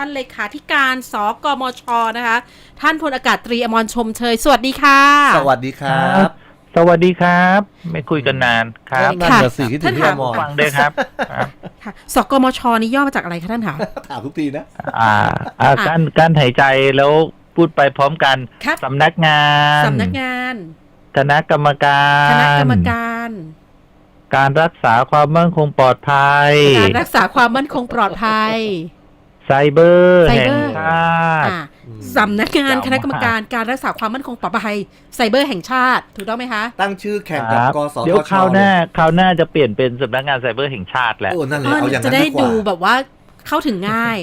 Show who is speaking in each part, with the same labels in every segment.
Speaker 1: ท่านเลขาธิการสกมชนะคะ ท่านพลอากาศตรีอมรชมเชย สวัสดีค่ะ
Speaker 2: สวัสดีครับ
Speaker 3: สวัสดีครับ ไม่คุยกันนานครับ
Speaker 2: นั่น
Speaker 1: ค่ะ
Speaker 2: น่ะสิคิดถึงพี่
Speaker 1: ท่าน
Speaker 2: อมร
Speaker 3: ฟังด้วยครับครับ
Speaker 1: ค่ะสกมชนี่ย่อมาจากอะไรคะท่านคะ
Speaker 2: ถามทุกทีนะ
Speaker 3: อ่าอ่าการการหายใจแล้วพูดไปพร้อมกัน
Speaker 1: ครับ
Speaker 3: สำนักงาน
Speaker 1: สำนักงาน
Speaker 3: คณะกรรมการ
Speaker 1: คณะกรรมการ
Speaker 3: การรักษาความมั่นคงปลอดภัย
Speaker 1: การรักษาความมั่นคงปลอดภัย
Speaker 3: ไซเบอร์
Speaker 1: ไซ
Speaker 3: แห่
Speaker 1: เบ
Speaker 3: ง
Speaker 1: อร์
Speaker 3: ชาติ
Speaker 1: อ่าสำนักงาน
Speaker 3: ยาวมาก
Speaker 1: คณะกรรมการการรักษาความมั่นคงปลอดภัยไซเบอร์แห่งชาติถูกต้องไหมคะ
Speaker 2: ตั้งชื่อแข่ง
Speaker 3: ค
Speaker 2: กับ
Speaker 3: รับ
Speaker 2: กสท
Speaker 3: เดี๋ยว
Speaker 2: ช
Speaker 3: คราวหน้าคราวหน้าจะเปลี่ยนเป็นสำนักงานไซเบอร์แห่งชาติแหละ
Speaker 2: โอ้นั่นเล
Speaker 1: เอยอ
Speaker 2: เอาอย่าง
Speaker 1: จะ
Speaker 2: นั้น
Speaker 1: ได้
Speaker 2: ดีกว่า
Speaker 1: ดูแบบว่าเข้าถึงง่าย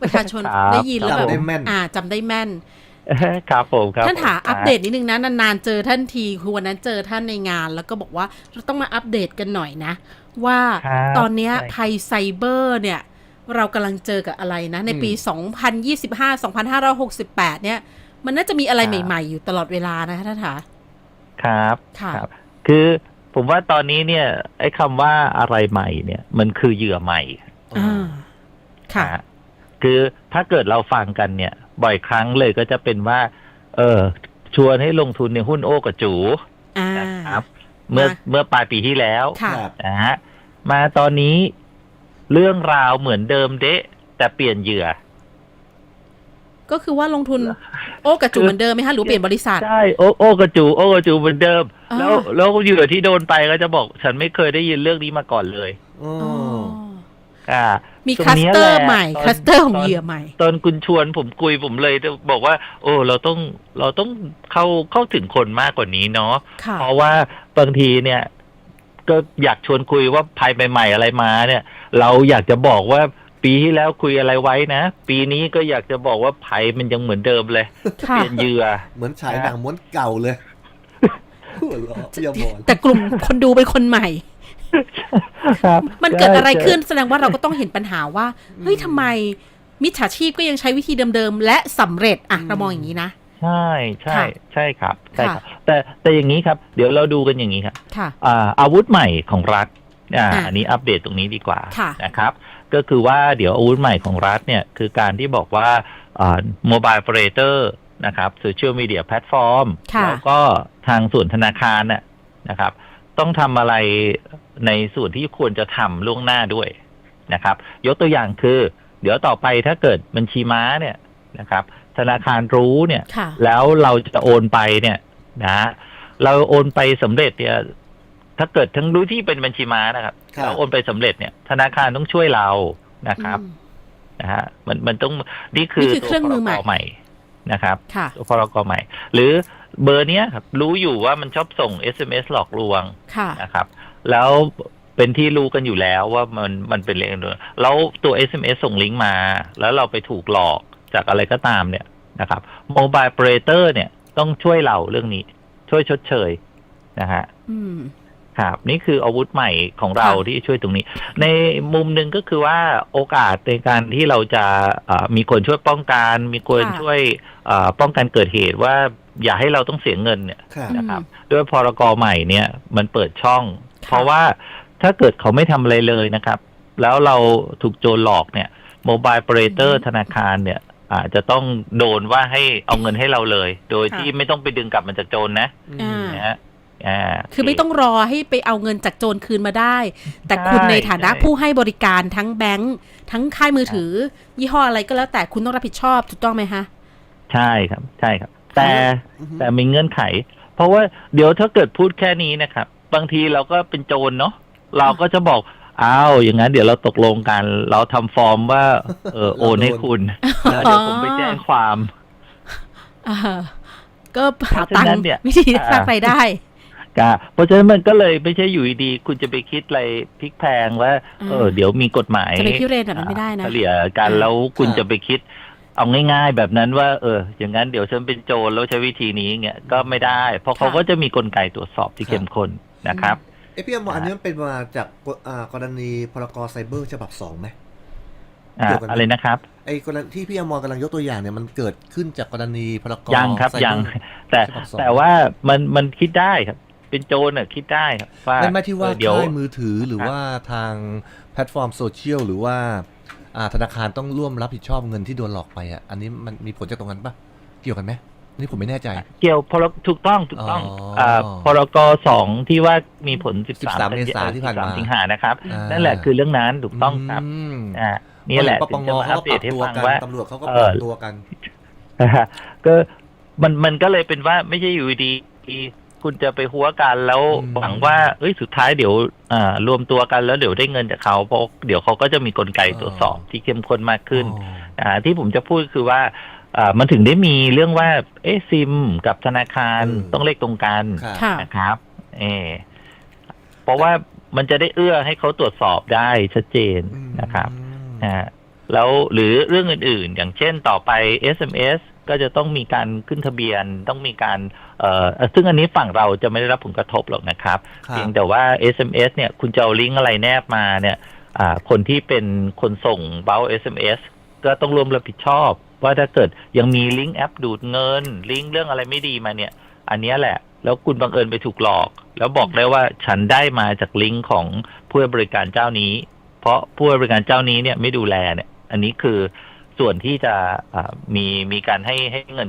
Speaker 1: ประชาชน
Speaker 3: ครับ
Speaker 1: ได้ยินแล้วแบบ
Speaker 2: จำได้แม่น
Speaker 1: อ่าจำได้แม่น
Speaker 3: ครับผมครับ
Speaker 1: ท่านถา
Speaker 3: ผม
Speaker 1: อัปเดตนิดนึงนะนานๆเจอท่านทีคือวันนั้นเจอท่านในงาน แล้วก็บอกว่าเราต้องมาอัปเดตกันหน่อยนะ ว่า
Speaker 3: ครับ
Speaker 1: ตอนเนี้ย
Speaker 3: ใช่
Speaker 1: ภัยไซเบอร์เนี่ย เรากำลังเจอกับอะไรนะ ในปี 2025-2568 เนี่ย มันน่าจะมีอะไรใหม่ ๆ อยู่ตลอดเวลานะคะท่านถา
Speaker 3: ครับ
Speaker 1: ค่ะ
Speaker 3: ครับ คือผมว่าตอนนี้เนี่ย ไอ้คำว่าอะไรใหม่เนี่ย มันคือเหยื่อใหม่
Speaker 1: อ่าค่ะ
Speaker 3: นฮคือถ้าเกิดเราฟังกันเนี่ย บ่อยครั้งเลยก็จะเป็นว่า เออ ชวนให้ลงทุนในหุ้นโอ้กับจู
Speaker 1: อ่า
Speaker 3: นะครับ เมื่อ
Speaker 1: มา
Speaker 3: เมื่อปลายปีที่แล้ว
Speaker 1: ค่ะ
Speaker 2: ครับ
Speaker 3: นะฮะมาตอนนี้ เรื่องราวเหมือนเดิมเดะ แต่เปลี่ยนเหยื่อ
Speaker 1: ก็คือว่าลงทุน โอ้กับจุเหมือนเดิมไหมคะหรือเปลี่ยนบริษัท
Speaker 3: ใช่โอ้โอ้กับจูโอ้กับจูเหมือนเดิม
Speaker 1: อ่า
Speaker 3: แล้วแล้วเหยื่อที่โดนไปก็จะบอก ฉันไม่เคยได้ยินเรื่องนี้มาก่อนเลย
Speaker 2: อ๋อ
Speaker 1: อ๋อ
Speaker 3: อ่า
Speaker 1: มี
Speaker 3: ตรง
Speaker 1: คลัส
Speaker 3: นี้ย
Speaker 1: เตอร์
Speaker 3: แหละ
Speaker 1: ใหม่
Speaker 3: ตอน
Speaker 1: คลัสเตอร์ของ
Speaker 3: ตอน
Speaker 1: เหยื่อใหม่
Speaker 3: ตอนคุณชวนผมคุยผมเลยจะบอกว่า โอ้ เราต้องเราต้องเข้าเข้าถึงคนมากกว่านี้เนาะ
Speaker 1: ค่ะ
Speaker 3: เพราะว่าบางทีเนี่ย ก็อยากชวนคุยว่าภัยใหม่ๆอะไรมาเนี่ย เราอยากจะบอกว่าปีที่แล้วคุยอะไรไว้นะ ปีนี้ก็อยากจะบอกว่าภัยมันยังเหมือนเดิมเลย
Speaker 1: ค่ะ
Speaker 3: เปลี่ยนเหยื่อ
Speaker 2: เหมือนฉายหนังม้วนเก่าเลยหัวเราะพี่อมร
Speaker 1: แต่กลุ่มคนดูเป็นคนใหม่
Speaker 3: ครับ
Speaker 1: มันเกิดอะไร
Speaker 3: ใช่
Speaker 1: ขึ้นแสดงว่าเราก็ต้องเห็นปัญหาว่าเฮ้ยทำไมมิจฉาชีพก็ยังใช้วิธีเดิมๆและสำเร็จอะเรามองอย่างนี้นะ
Speaker 3: ใช่ใช่
Speaker 1: ค่ะ
Speaker 3: ใช่ครับใช่ครับ
Speaker 1: ค่ะ
Speaker 3: แต่แต่อย่างนี้ครับ เดี๋ยวเราดูกันอย่างนี้ครับ
Speaker 1: ค่ะ
Speaker 3: อ่าอาวุธใหม่ของรัฐอ่า
Speaker 1: อะ
Speaker 3: อันนี้อัปเดตตรงนี้ดีกว่า
Speaker 1: ค่ะ
Speaker 3: นะครับ ก็คือว่าเดี๋ยวอาวุธใหม่ของรัฐเนี่ยคือการที่บอกว่าโมบายโ p เ r เตอร์นะครับโซเชียลมีเดียแพลตฟอร์ม
Speaker 1: ค่ะ
Speaker 3: แล้วก็ทางส่วนธนาคารน่ะนะครับ ต้องทำอะไรในส่วนที่ควรจะทำล่วงหน้าด้วยนะครับ ยกตัวอย่างคือ เดี๋ยวต่อไปถ้าเกิดบัญชีม้าเนี่ยนะครับ ธนาคารรู้เนี่ย
Speaker 1: ค่ะ
Speaker 3: แล้วเราจะโอนไปเนี่ยนะ เราโอนไปสำเร็จเนี่ย ถ้าเกิดทั้งรู้ที่เป็นบัญชีม้านะครับ
Speaker 2: ครับ
Speaker 3: เราโอนไปสำเร็จเนี่ย ธนาคารต้องช่วยเรานะครับ
Speaker 1: อืม
Speaker 3: นะฮะมันมันต้องนี่คือ
Speaker 1: นี่คือเครื่องมือใหม่
Speaker 3: ตัวพรกใหม่นะครับ
Speaker 1: ค่ะ
Speaker 3: ตัวพรกใหม่ หรือเบอร์เนี้ยครับรู้อยู่ว่ามันชอบส่ง SMS หลอกลวง
Speaker 1: ค่ะ
Speaker 3: นะครับ แล้วเป็นที่รู้กันอยู่แล้วว่ามันมันเป็นเรื่องด้วยแล้วตัว SMS ส่งลิงก์มา แล้วเราไปถูกหลอก จากอะไรก็ตามเนี่ยนะครับโมบายเ p เ r เตอร์เนี่ยต้องช่วยเราเรื่องนี้ ช่วยชดเชยนะฮะ
Speaker 1: อืม
Speaker 3: ครับนี่คืออาวุธใหม่ของเรา
Speaker 1: ค่ะ
Speaker 3: ที่ช่วยตรงนี้ ในมุมหนึ่งก็คือว่าโอกาสในการที่เราจะเอ่อมีคนช่วยป้องกัน มีคนช่วยเอ่อป้องกันเกิดเหตุว่าอย่าให้เราต้องเสียเงินเนี่ย
Speaker 2: ครับ
Speaker 3: นะครับ ด้วยพรกใหม่เนี่ยมันเปิดช่อง
Speaker 1: ค่ะ
Speaker 3: เพราะว่าถ้าเกิดเขาไม่ทำอะไรเลยนะครับ แล้วเราถูกโจรหลอกเนี่ยโมบายเ p เ r เตอร์ธนาคารเนี่ย อาจจะต้องโดนว่าให้เอาเงินให้เราเลย โดยที่ไม่ต้องไปดึงกลับมาจากโจรนะ
Speaker 1: อ่า
Speaker 3: นะฮะอ่า
Speaker 1: คือไม่ต้องรอให้ไปเอาเงินจากโจรคืนมาได้ แต่
Speaker 3: ใช่
Speaker 1: คุณในฐานะ
Speaker 3: ใช่
Speaker 1: ผู้ให้บริการทั้งแบงค์ทั้งค่ายมือถือ ยี่ห้ออะไรก็แล้วแต่คุณต้องรับผิดชอบถูกต้องไหมคะ
Speaker 3: ใช่ครับ ใช่ครับ แต่
Speaker 2: อือฮึ
Speaker 3: แต่มีเงื่อนไข เพราะว่าเดี๋ยวถ้าเกิดพูดแค่นี้นะครับ บางทีเราก็เป็นโจรเนาะเราก็จะบอก อ้าวอย่างนั้นเดี๋ยวเราตกลงกัน เราทำฟอร์มว่า เออโอนให้คุณแล้วเดี๋ยวผมไปแจ้งความ
Speaker 1: อ่าก็หาตัง
Speaker 3: เพราะฉะนั้น
Speaker 1: ค์
Speaker 3: เนี่ย
Speaker 1: วิธีสร้าง
Speaker 3: อ่า
Speaker 1: รายได้
Speaker 3: ก็เพราะฉะนั้นมันก็เลยไม่ใช่อยู่ดีๆคุณจะไปคิดอะไรพลิกแพลงว่า เออ
Speaker 1: อ่า
Speaker 3: เดี๋ยวมีกฎหมาย
Speaker 1: จะไปพิเรนแบบนั้นไม่ได้นะ
Speaker 3: เฉลี่ยกัน
Speaker 1: อ่า
Speaker 3: แล้วคุณ
Speaker 2: ครับ
Speaker 3: จะไปคิด เอาง่ายๆแบบนั้นว่า เออ อย่างนั้นเดี๋ยวฉันเป็นโจรแล้วใช้วิธีนี้เงี้ยก็ไม่ได้ เพราะเขาก็จะมีกลไกตรวจสอบที่เข้มข้นนะครับ
Speaker 2: เอยพี่อมรอันนี้มันเป็นมาจากอ่ากรณีพรกไซเบอร์ฉบับสองไหม
Speaker 3: อ่า
Speaker 2: เกี่ยวกันไหม
Speaker 3: อะไรนะครับ
Speaker 2: ไอ้กรณีที่พี่อมรกำลังยกตัวอย่างเนี่ยมันเกิดขึ้นจากกรณีพรก
Speaker 3: ยังครับ
Speaker 2: ไซเอ
Speaker 3: ยังแต่
Speaker 2: ฉบับสอง
Speaker 3: แต่ว่ามันมันคิดได้ครับ เป็นโจรน่ะคิดได้ครับว่า
Speaker 2: ไม่ไม่ที่ว่า
Speaker 3: เออเดี๋ยว
Speaker 2: ค่ายมือถือหรือว่าทางแพลตฟอร์มโซเชียลหรือว่าอ่าธนาคารต้องร่วมรับผิดชอบเงินที่โดนหลอกไปอะอันนี้มันมีผลจากตรงนั้นปะเกี่ยวกันไหม นี่ผมไม่แน่ใจ
Speaker 3: เกี่ยวพรถูกต้องถูกต้อง
Speaker 2: อ๋ออ่า
Speaker 3: พรกสองที่ว่ามีผล 13
Speaker 2: 13เมษายนที่ผ่านมา
Speaker 3: 13สิงหานะครับ
Speaker 2: อ่านั่
Speaker 3: นั่นแหละคือเรื่องนั้นถูกต้องครับ
Speaker 2: ม
Speaker 3: อ่านี่แหละ
Speaker 2: ปป
Speaker 3: ถึ
Speaker 2: ง
Speaker 3: งจะมา
Speaker 2: เขา
Speaker 3: อัป
Speaker 2: ก็
Speaker 3: เด
Speaker 2: ปรับ
Speaker 3: ตให้
Speaker 2: ตัว
Speaker 3: ฟัง
Speaker 2: กัน
Speaker 3: ว่า
Speaker 2: ตำรวจเขาก็
Speaker 3: เอ
Speaker 2: ป
Speaker 3: อ
Speaker 2: รับตัวกัน
Speaker 3: นะฮะก็มันมันก็เลยเป็นว่าไม่ใช่อยู่ดีๆคุณจะไปหัวกันแล้ว
Speaker 2: อืม
Speaker 3: หวังว่าเอ้ยสุดท้ายเดี๋ยวอ่ารวมตัวกันแล้วเดี๋ยวได้เงินจากเขาเพราะเดี๋ยวเขาก็จะมีกลไกตรวจสอบที่เข้มข้นมากขึ้น
Speaker 2: อ๋อ
Speaker 3: อ่าที่ผมจะพูดคือว่าอ่า มันถึงได้มีเรื่องว่า เอ๊ะซิมกับธนาคาร
Speaker 2: อืม
Speaker 3: ต้องเลขตรงกัน
Speaker 2: ครับ
Speaker 1: ค่ะ
Speaker 3: นะครับ เออเพราะว่ามันจะได้เอื้อให้เขาตรวจสอบได้ชัดเจนนะครับ
Speaker 2: อืม
Speaker 3: นะฮะแล้วหรือเรื่องอื่นๆ อย่างเช่นต่อไป SMS ก็จะต้องมีการขึ้นทะเบียนต้องมีการเอ่อซึ่งอันนี้ฝั่งเราจะไม่ได้รับผลกระทบหรอกนะครับ
Speaker 2: ครับ
Speaker 3: เพียงแต่ว่า SMS เนี่ยคุณจะเอาลิงก์อะไรแนบมาเนี่ยอ่าคนที่เป็นคนส่งเบล SMS ก็ต้องร่วมรับผิดชอบ ว่าถ้าเกิดยังมีลิงก์แอปดูดเงิน ลิงก์เรื่องอะไรไม่ดีมาเนี่ย อันเนี้ยแหละ แล้วคุณบังเอิญไปถูกหลอก แล้วบอกได้ว่าฉันได้มาจากลิงก์ของผู้ให้บริการเจ้านี้ เพราะผู้ให้บริการเจ้านี้เนี่ยไม่ดูแลเนี่ย อันนี้คือส่วนที่จะอ่ามีมีการให้ให้เงิน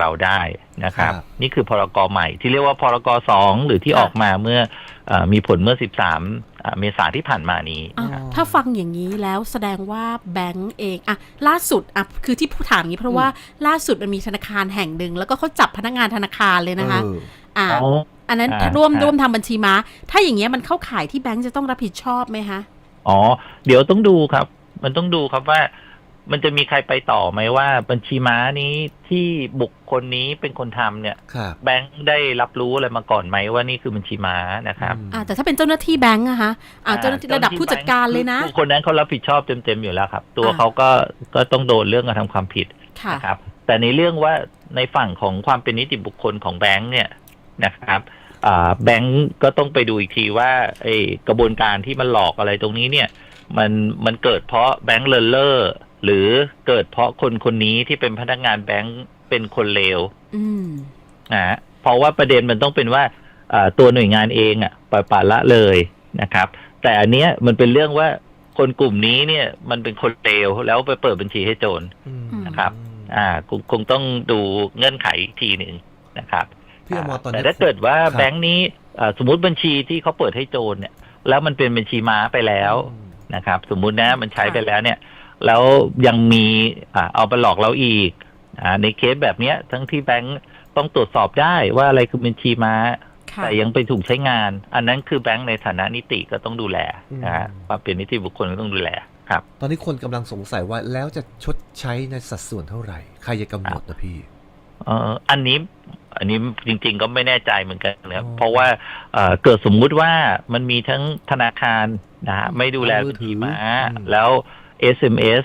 Speaker 3: เราได้นะครับ
Speaker 2: ครับ
Speaker 3: นี่คือพรกใหม่ที่เรียกว่าพรกสองหรือที่
Speaker 1: ค่ะ
Speaker 3: ออกมาเมื่ออามีผลเมื่อ13อ่า เมษาที่ผ่านมานี้
Speaker 1: อะ
Speaker 2: อ๋อ
Speaker 1: ถ้าฟังอย่างนี้แล้วแสดงว่าแบงก์เองอะล่าสุดอะคือที่ผู้ถามอย่างนี้เพราะว่าล่าสุดมันมีธนาคารแห่งหนึ่ง แล้วก็เขาจับพนักงานธนาคารเลยนะคะ
Speaker 2: เออ
Speaker 1: อ่า
Speaker 3: อ๋อ
Speaker 1: อันนั้น
Speaker 3: อ่า
Speaker 1: ถ้าร่วม
Speaker 3: ครับ
Speaker 1: ร่วมทำบัญชีม้า ถ้าอย่างเงี้ยมันเข้าข่ายที่แบงก์จะต้องรับผิดชอบไหมคะ
Speaker 3: อ๋อ เดี๋ยวต้องดูครับ มันต้องดูครับว่า มันจะมีใครไปต่อไหมว่า บัญชีม้านี้ที่บุคคลนี้เป็นคนทำเนี่ย
Speaker 2: ครับ
Speaker 3: แบงค์ได้รับรู้อะไรมาก่อนไหมว่านี่คือบัญชีม้านะครับ
Speaker 2: อืม
Speaker 1: อ่าแต่ถ้าเป็นเจ้าหน้าที่แบงก์อะคะอ่าเจ้าหน้าที่ระดับผู้จัดการเลยนะ
Speaker 3: คือคนนั้นเขารับผิดชอบเต็มๆอยู่แล้วครับ ตัว
Speaker 1: อ่า
Speaker 3: เขาก็ก็ต้องโดนเรื่องกระทำความผิด
Speaker 1: ค่ะ
Speaker 3: นะครับ แต่ในเรื่องว่าในฝั่งของความเป็นนิติบุคคลของแบงค์เนี่ยนะครับอ่าแบงค์ก็ต้องไปดูอีกทีว่าไอ้กระบวนการที่มันหลอกอะไรตรงนี้เนี่ย มันมันเกิดเพราะแบงค์เลอเลอร์ หรือเกิดเพราะคนคนนี้ที่เป็นพนักงานแบงค์เป็นคนเลว
Speaker 1: อืม
Speaker 3: นะฮะเพราะว่าประเด็นมันต้องเป็นว่าอ่าตัวหน่วยงานเองอะปล่อยปละละเลยนะครับ แต่อันเนี้ยมันเป็นเรื่องว่าคนกลุ่มนี้เนี่ย มันเป็นคนเลวแล้วไปเปิดบัญชีให้โจร
Speaker 2: อืม
Speaker 3: นะครับ อ่าคงคงต้องดูเงื่อนไขอีกทีหนึ่งนะครับ
Speaker 2: พี่อมรตอน
Speaker 3: แต่
Speaker 2: นี้
Speaker 3: ถ้าเกิดว่า
Speaker 2: ครับ
Speaker 3: แบงค์นี้อ่าสมมติบัญชีที่เขาเปิดให้โจรเนี่ย แล้วมันเป็นบัญชีม้าไปแล้ว
Speaker 2: อืม
Speaker 3: นะครับ สมมุตินะมันใช้
Speaker 1: ค่ะ
Speaker 3: ไปแล้วเนี่ย แล้วยังมีอ่าเอาไปหลอกเราอีกอ่าในเคสแบบเนี้ย ทั้งที่แบงค์ต้องตรวจสอบได้ว่าอะไรคือบัญชีม้า
Speaker 1: ค่ะ
Speaker 3: แต่ยังไปถูกใช้งาน อันนั้นคือแบงค์ในฐานะนิติก็ต้องดูแลนะฮะความเป็นนิติบุคคลก็ต้องดูแลครับ
Speaker 2: ตอนนี้คนกำลังสงสัยว่าแล้วจะชดใช้ในสัดส่วนเท่าไหร่ ใครจะกำหนดนะพี่
Speaker 3: เอ่ออันนี้อันนี้จริง ๆ ก็ไม่แน่ใจเหมือนกันนะ
Speaker 2: อ๋อ
Speaker 3: เพราะว่าเอ่อเกิดสมมุติว่ามันมีทั้งธนาคารนะฮะไม่ดูแล
Speaker 2: เอามื
Speaker 3: บั
Speaker 2: อ
Speaker 3: ญ
Speaker 2: ถื
Speaker 3: ชี
Speaker 2: อ
Speaker 3: ม้า
Speaker 2: อืม
Speaker 3: แล้ว SMS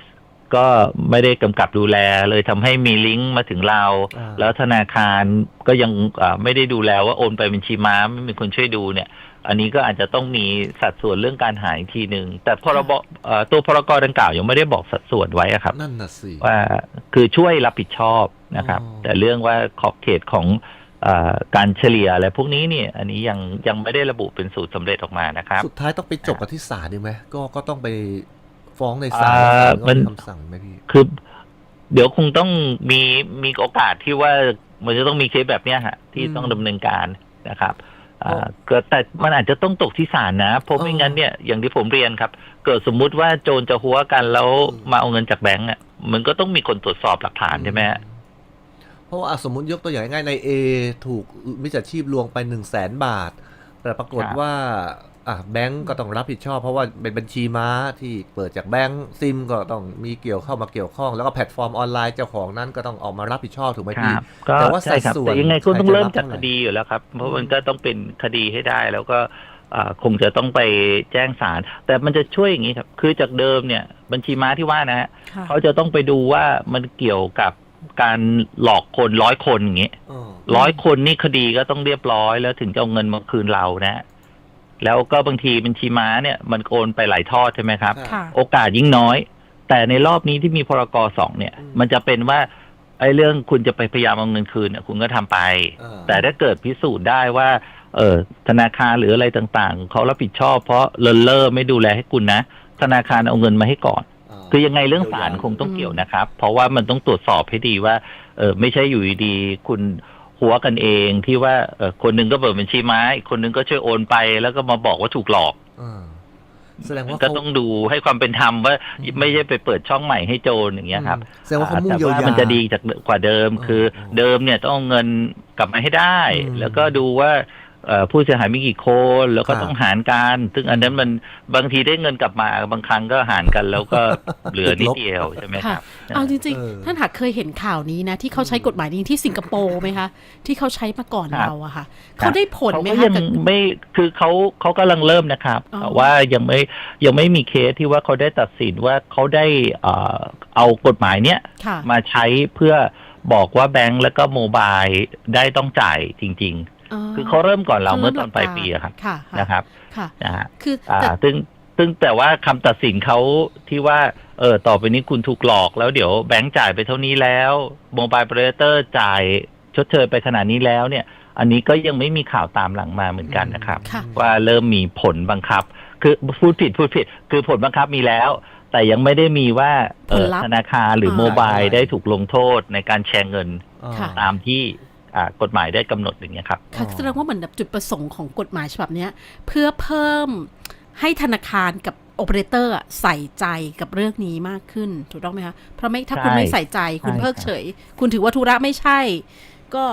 Speaker 3: ก็ไม่ได้กำกับดูแลเลยทำให้มีลิงก์มาถึงเรา
Speaker 2: อ่า
Speaker 3: แล้วธนาคารก็ยังอ่าไม่ได้ดูแลว่าโอนไปบัญชีม้าไม่มีคนช่วยดูเนี่ย อันนี้ก็อาจจะต้องมีสัดส่วนเรื่องการหายอีกทีหนึ่งแต่พรบเอ่อตัวพรกดังกล่าวยังไม่ได้บอกสัดส่วนไว้อะครับ
Speaker 2: นั่นน่ะสิ
Speaker 3: ว่าคือช่วยรับผิดชอบนะครับ
Speaker 2: อ๋อ
Speaker 3: แต่เรื่องว่าขอบเขตของอาการเฉลี่ยอะไรพวกนี้เนี่ย อันนี้ยังยังไม่ได้ระบุเป็นสูตรสำเร็จออกมานะครับ
Speaker 2: สุดท้ายต้องไปจบกันที่ศาลดีไหมก็ก็ต้องไป ฟ้องในศาล
Speaker 3: อ่า
Speaker 2: ศาลก็
Speaker 3: มัน
Speaker 2: มีคำสั่งไหมพี่
Speaker 3: คือ เดี๋ยวคงต้องมีมีโอกาสที่ว่ามันจะต้องมีเคสแบบเนี้ยฮะที่
Speaker 2: อืม
Speaker 3: ต้องดำเนินการนะครับ
Speaker 2: อ๋อ
Speaker 3: อ่าก็แต่มันอาจจะต้องตกที่ศาลนะเพราะไม่
Speaker 2: อ๋อ
Speaker 3: งั้นเนี่ยอย่างที่ผมเรียนครับ เกิดสมมุติว่าโจรจะหัวกันแล้ว
Speaker 2: อืม
Speaker 3: มาเอาเงินจากแบงก์อะมันก็ต้องมีคนตรวจสอบหลักฐานใช่ไหมฮะ
Speaker 2: เพราะว่าอะสมมุติยกตัวอย่างง่ายๆในเอถูกมิจฉาชีพลวงไปหนึ่งแสนบาท แต่ปรากฏ
Speaker 3: ครับ
Speaker 2: ว่า อะแบงก์ก็ต้องรับผิดชอบ เพราะว่าเป็นบัญชีม้าที่เปิดจากแบงก์ซิมก็ต้องมีเกี่ยวเข้ามาเกี่ยวข้อง แล้วก็แพลตฟอร์มออนไลน์เจ้าของนั้นก็ต้องออกมารับผิดชอบถูกไหม
Speaker 3: ค
Speaker 2: พี่
Speaker 3: รับก็
Speaker 2: แต่ว่า
Speaker 3: ใช่ครับ
Speaker 2: สัดส่วน
Speaker 3: แต่ยังไงก็ต้องเริ่มจาก
Speaker 2: ใครจะรับ
Speaker 3: คดีอยู่แล้วครับ เพราะมัน
Speaker 2: อืม
Speaker 3: ก็ต้องเป็นคดีให้ได้แล้วก็อ่าคงจะต้องไปแจ้งศาลแต่มันจะช่วยอย่างนี้ครับ คือจากเดิมเนี่ย บัญชีม้าที่ว่านะฮะ
Speaker 1: ค่ะ
Speaker 3: เขาจะต้องไปดูว่ามันเกี่ยวกับการหลอกคนร้อยคนอย่างเงี้ย
Speaker 2: อ๋อ
Speaker 3: ร้อยคนนี่คดีก็ต้องเรียบร้อยแล้วถึงจะเอาเงินมาคืนเรานะ แล้วก็บางทีบัญชีม้าเนี่ยมันโอนไปหลายทอดใช่ไหมครับ
Speaker 1: ค่ะ
Speaker 3: โอกาสยิ่งน้อย แต่ในรอบนี้ที่มีพรกสองเนี่ย
Speaker 2: อืม
Speaker 3: มันจะเป็นว่าไอ้เรื่องคุณจะไปพยายามเอาเงินคืนเนี่ยคุณก็ทำไป
Speaker 2: อ่า
Speaker 3: แต่ถ้าเกิดพิสูจน์ได้ว่า เออธนาคารหรืออะไรต่างๆ เขารับผิดชอบเพราะเลินเล่อไม่ดูแลให้คุณนะ ธนาคารเอาเงินมาให้ก่อน
Speaker 2: อ๋อ
Speaker 3: คือยังไงเรื่องศาลคงต้องเกี่ยวนะครับ เพราะว่ามันต้องตรวจสอบให้ดีว่าเออไม่ใช่อยู่ดีๆคุณ หัวกันเองที่ว่าเออคนหนึงก็เปิดบัญชีม้าอีกคนหนึงก็ช่วยโอนไป แล้วก็มาบอกว่าถูกหลอก
Speaker 2: อ่าแสดงว่า
Speaker 3: ก็
Speaker 2: เขา
Speaker 3: ต้องดูให้ความเป็นธรรมว่า
Speaker 2: อืม
Speaker 3: ไม่ใช่ไปเปิดช่องใหม่ให้โจรอย่างเงี้ยครับ
Speaker 2: แสดงว่าเขามุ่ง
Speaker 3: แต่
Speaker 2: เยียวยา
Speaker 3: มันจะดีจากกว่าเดิม
Speaker 2: อืม
Speaker 3: คือ
Speaker 2: อืม
Speaker 3: เดิมเนี่ยต้องเอาเงินกลับมาให้ได้
Speaker 2: อืม
Speaker 3: แล้วก็ดูว่าเอ่อ ผู้เสียหายมีกี่คนแล้วก็
Speaker 2: ครับ
Speaker 3: ต้องหารกันซึ่งอันนั้นมันบางทีได้เงินกลับมาบางครั้งก็หารกันแล้วก็เหลือนิดเดียวใช่ไหมค
Speaker 1: ค่ะ
Speaker 3: รับ
Speaker 1: เอาจริง
Speaker 2: เออ
Speaker 1: ๆท่านหักเคยเห็นข่าวนี้นะ ที่เขาใช้กฎหมายนี้ที่สิงคโปร์ไหมคะที่เขาใช้มาก่อน
Speaker 3: ครับ
Speaker 1: เราอะค่ะเขาได้ผล
Speaker 3: เขา
Speaker 1: ไหม
Speaker 3: ก็
Speaker 1: คะ
Speaker 3: ยัง
Speaker 1: กับ
Speaker 3: ไม่คือเขาเขากำลังเริ่มนะครับ
Speaker 1: อ๋อ
Speaker 3: แต่ว่ายังไม่ยังไม่มีเคสที่ว่าเขาได้ตัดสินว่าเขาได้เอ่อเอากฎหมายเนี้ย
Speaker 1: ค่ะ
Speaker 3: มาใช้เพื่อบอกว่าแบงก์แล้วก็โมบายได้ต้องจ่ายจริง ๆ คือเขาเริ่มก่อนเราเมื่อตอนปลายปีอะครับ
Speaker 1: ค่ะ
Speaker 3: นะครับ
Speaker 1: ค่ะ
Speaker 3: นะฮะ
Speaker 1: คือ
Speaker 3: อ่า
Speaker 1: แต่
Speaker 3: ซึ่งซึ่งแต่ว่าคำตัดสินเขาที่ว่า เออต่อไปนี้คุณถูกหลอกแล้วเดี๋ยวแบงก์จ่ายไปเท่านี้แล้วโมบายเปอเรเตอร์จ่ายชดเชยไปขนาดนี้แล้วเนี่ย อันนี้ก็ยังไม่มีข่าวตามหลังมาเหมือนกันนะครับ
Speaker 1: ค่ะ
Speaker 3: ว่าเริ่มมีผลบังคับ คือพูดผิดพูดผิด คือผลบังคับมีแล้ว แต่ยังไม่ได้มีว่าเอ่อ
Speaker 1: ผลลัพธ์
Speaker 3: ธนาคารหรือ
Speaker 1: อ่า
Speaker 3: โมบายได้ถูกลงโทษในการแชร์เงิน
Speaker 2: อ่า
Speaker 1: ค่ะ
Speaker 3: ตามที่อ่า กฎหมายได้กำหนดอย่างเงี้ยครับ
Speaker 1: ค่ะ
Speaker 2: อ๋อ
Speaker 1: แสดงว่าเหมือนแบบจุดประสงค์ของกฎหมายฉบับเนี้ยเพื่อเพิ่มให้ธนาคารกับโอเปอเรเตอร์ใส่ใจกับเรื่องนี้มากขึ้นถูกต้องไหมคะเพราะไม่ถ้าคุณ
Speaker 3: ใช่
Speaker 1: ไม่ใส่ใจคุณ
Speaker 3: ใช่
Speaker 1: เพิก
Speaker 3: ครับ
Speaker 1: เฉย คุณถือว่าธุระไม่ใช่ ก็